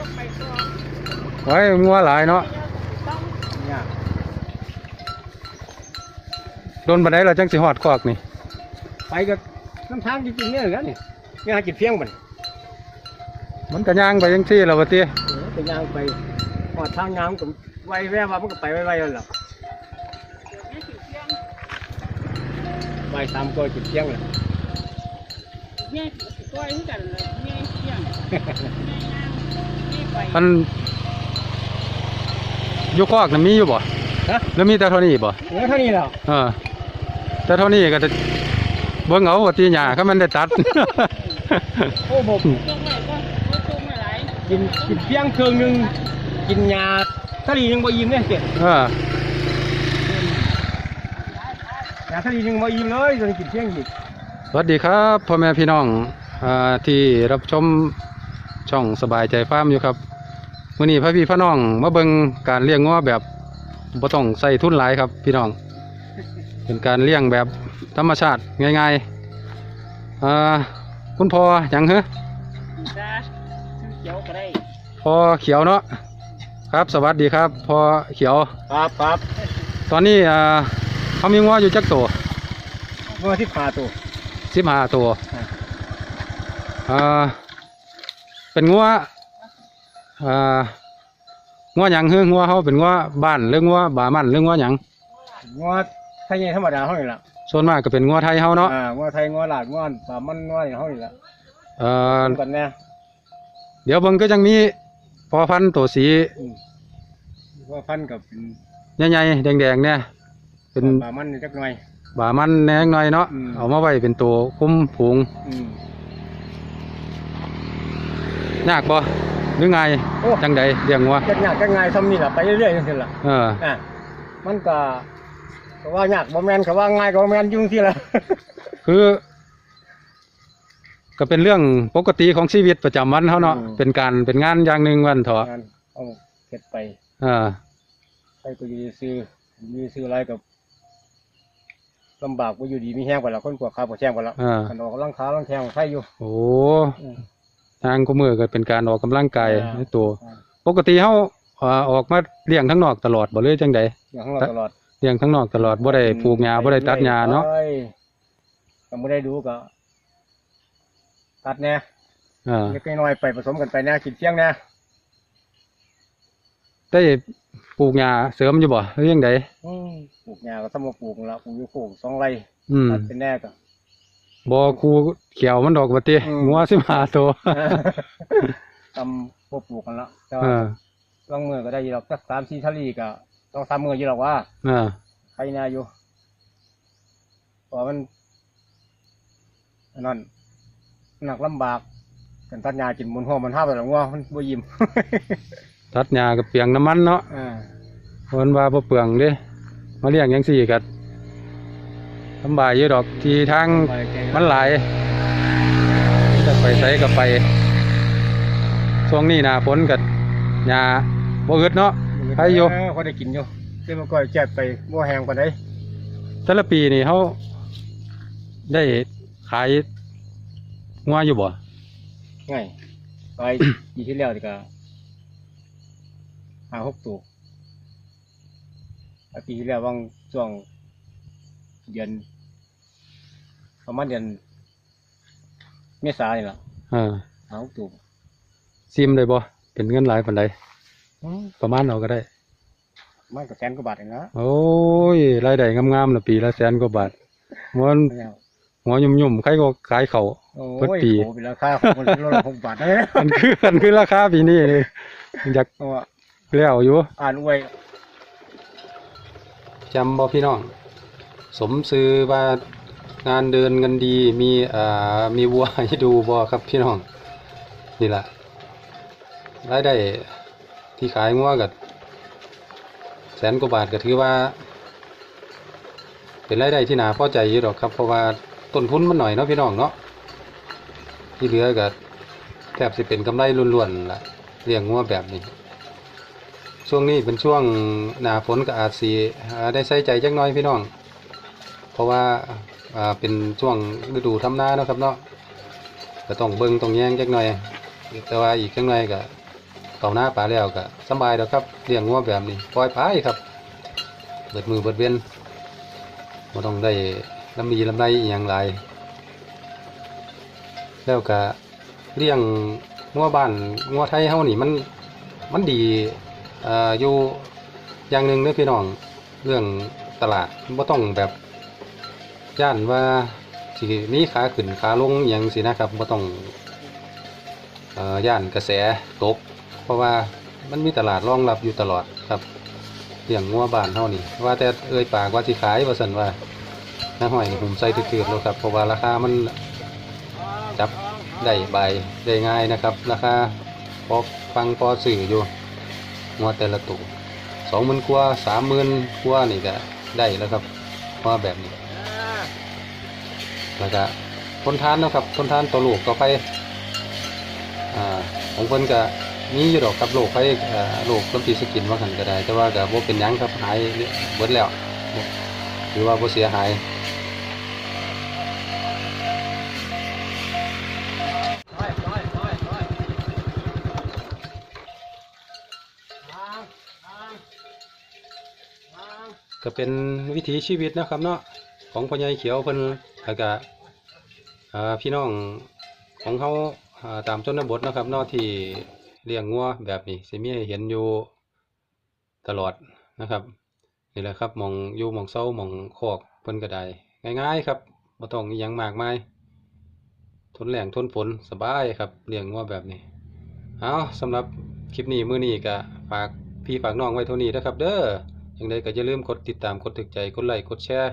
ต้องไปตัวไว้งัวหลายเนาะต้องเนี่ยโดนบันไดเราจังสิฮอดคอกนี่ไปก็น้ำทางจริงๆเนี่ยเหรอ มันมันก็ย่างไปจังซี่แล้วบ่ติเออไปย่างไปหอดทางน้ำก็ไวแว่ว่ามันก็ไปไวๆแล้วล่ะไม่ถือเพียงไวตามก็กินเพียงเลยแม่ถือก้อยเหมือนกันเลยแม่เพียงแม่ย่างแม่ไปมันอยู่คอกน่ะมีอยู่บ่ฮะ แล้วมีแต่เท่านี้บ่เหลือเท่านี้แล้วเออแต่เท่านี้ก็จะเบิ่งเอาว่าตีหญ้าเขามันได้ตัด โอ้ผมตรงไหนก็ไม่ตรงไม่ไหลกินกินเพียงเครื่องหนึงกินยาทะเลยังบ่อิ่มเนี่ยเสร็จเออยาทะเลยังบ่อิ่มเลยจนกินเพียงอีก สวัสดีครับพ่อแม่พี่น้องอ่าที่รับชม ช่องสบายใจฟาร์มอยู่ครับมื้อนี้พระพี่พระน้องมาเบิ่งการเลี้ยงงัวแบบบ่ต้องใส่ทุนหลายครับพี่น้อง เป็นการเลี้ยงแบบธรรมชาติง่ายๆอ่าคุณพ่อหยังเหรอจ้าเขียวก็ได้พ่อเขียวเนาะครับสวัสดีครับพ่อเขียวครับครับตอนนี้อ่าเขามีงัวอยู่จักตัวเมื่อที่พาตัวสิบห้าตัวครับอ่า เป็นงัวอ่างัวหยังเฮืองัวเขาเป็นงัวบ้านหรืองัวบามันหรืองัวหยังงอไทยธรรมดาเท่านี้ละส่วนมากก็เป็นงัวไทยเฮาเนาะอ่างอไทยงอหลาดงอนป่ามันงออย่างเท่านี้ละเอ่อกันแน่ เดี๋ยวเบิ่งก็ยังมีพอพันธุ์ตัวสีอืมว่าพันกับเป็นใหญ่ๆแดงๆเนี่ยเป็นป่ามันจักหน่อย บามันแหนงหน่อยเนาะอืม เอามาไว้เป็นตัวคุ้มผูง อืม ยากบ่หรือไงโอ้ จังใดเลี้ยงงัวจักยากจักง่ายซ้ำนี่แหละไปเรื่อยๆจังซี่ล่ะเอออะมันก็ก็ว่ายากบ่แม่นก็ว่าง่ายก็บ่แม่นอยุ่จังซี่ล่ะ คือ ก็เป็นเรื่องปกติของชีวิตประจำวันเขาเนาะอืม เป็นการเป็นงานอย่างหนึ่งวันเถอะงานเอาเฮ็ดไปเออ ไปก็อยู่ซื้ออยู่ซื้ออะไรกับลำบากบ่อยู่ดีมีแห้งกว่าแล้วคนกว่าข้าวบ่แช่งกว่าแล้วเออกันออกกำลังขาลังแทงใครอยู่โอ้อืม ทางก็มือก็เป็นการออกกำลังกายอ่า ในตัวอ่าปกติเขาเอ่อออกมาเลี้ยงทั้งนอกตลอดบ่เลยจังใดอย่างของเราตลอดเลี้ยงทั้งนอกตลอดบ่ได้ปลูกหญ้าบ่ได้ตัดหญ้าเนาะอ้ยก็บ่ได้ดูก็ ตัดแหน่อ่าเล็กน้อยๆไปผสมกันไปแหน่กินเที่ยงแหน่ได้ปลูกหญ้าเสริมอยู่บ่หรือยังไดอืมปลูกหญ้าก็ทำมาปลูกแล้วปลูกอยู่โค้งสองไร่อืมตัดเป็นแหน่ก็ บ่คูเขียวมันดอกบ่ติอืม งัว15ตัวทำพวกปลูกกันแล้วแต่เอว่าอบางมือก็ได้อยู่หรอกสักสามสี่ทะลีก็ต้องสามมืออยู่หรอกว่าเออใครน่าอยู่เพราะมันอันนั้นหนักลำบากกันตัดหญ้ากินบนหัวมันห้าไปหรอกว่ามันบ่ยิ้ม ตัดหญ้าก็เปลียงน้ำมันเนาะอ่า เพิ่นว่าบ่เปลืองเด้มาเลี้ยงจังซี่ก็ ลำบากอยู่ดอกที่ทางไปแกงมันหลายจะไปไสก็ไปช่วงนี้หน้าฝนก็หญ้าบ่อึดเนาะใครอยู่เเขาได้กินอยู่เดี๋ยวมันก็แจกไปบ่แห้งปานใดแต่ละปีนี่เขาได้ขายงัวอยู่บ่ง่ายไปปีที่แล้วนี่ก็ห้าหกตัวแล้วปีที่แล้วว่างช่วง เดือนประมาณเดือนเมษานี่ล่ะเออห้าหกตัวซิมเลยบ่เป็นเงินหลายปานใดประมาณเอาก็ได้มันก็แสนกว่าบาทเองนะโอ้ยรายได้งามๆนะปีละแสนกว่าบาทหัวแล้วหัวยุ่มๆใครก็ขายเขาวโอ้เพิ่นยปีโหเป็นราคาของคนละหกบาทนะมันคือมันคือราคาปีนี้นี่อยากเพราะว่าแล้วอยู่อ่านอวยจำบ่พี่น้อง สมซื้อว่างานเดินกันดีมีอ่ามีวัวให้ดูบ่ครับพี่น้องนี่ละรายได้ที่ขายงัวกับแสนกว่าบาทก็ถือว่า เป็นรายได้ที่น่าพอใจอยู่ดอกครับเพราะว่าต้นทุนมันหน่อยเนาะพี่น้องเนาะที่เหลือก็แทบสิเป็นกำไรล้วนๆล่ะเลี้ยงงัวแบบนี้ ช่วงนี้เป็นช่วงหนาฝนก็อาจสีได้ใส่ใจจักน้อยพี่น้อง ราะว่าอ่าเป็นช่วงฤดูทำนาเนาะครับเนาะก็ต้องเบิ่งต้องแย่งจักหน่อย แต่ว่าอีกจักหน่อยก็เป่าหน้าปลาแล้วก็สบายแล้วครับเลี้ยงงัวแบบนี้ปล่อยไปครับเบิดมือเบิดเว้นบ่ต้องได้ลำดีลำไรอหย่างไรแล้วก็เลี้ยงงัวบ้านงัวไทยเฮานี่มันมันดีอ่ออยู่อย่างหนึ่งเด้อพี่น้องเรื่องตลาดบ่ต้องแบบ ย่านว่าสิมีขาขึ้นขาลงอย่างสินะครับบ่ต้องเอ่อย่านกระแสตก เพราะว่ามันมีตลาดรองรับอยู่ตลอดครับเลี้ยงงัวบานเท่านี้ว่าแต่เอ่ยปากว่าสิขายว่าสันว่าน้าหอยผมใส่ตืดๆแล้วครับเพราะว่าราคามันจับได้ใบได้ง่ายนะครับ ราคาพอฟังพอสื่ออยู่งัวแต่ละตัวสองหมื่นกว่าสามหมื่นกว่านี่ก็ได้แล้วครับว่าแบบนี้ แล้วก็ทนทานนะครับทนทานต่อลูกต่อไปอ่าของเพิ่นก็มีอยู่ดอกครับโรคไข้เอ่อโรคลำปีสกินว่าหันก็ได้ แต่ว่าก็บ่เป็นยังครับหายเบิดแล้วหรือว่าบ่เสียหายก็เป็นวิถีชีวิตนะครับเนาะ ของพ่อใหญ่เขียวเพิ่นแล้วก็พี่น้องของเขาตามชนบทนะครับนาะที่เลี้ยงงัวแบบนี้สิมีเห็นอยู่ตลอดนะครับนี่แหละครับมองอยู่มองเซามองคอกเพิ่นก็ได้ง่าย ๆ ครับบ่ต้องอิหยังมากมายทนแรงทนฝนสบายครับเลี้ยงงัวแบบนี้เอาสำหรับคลิปนี้มื้อนี้ก็ฝากพี่ฝากน้องไว้เท่านี้นะครับ เด้อย่างไรก็อย่าลืมกดติดตามกดถึกใจกดไลค์กดแชร์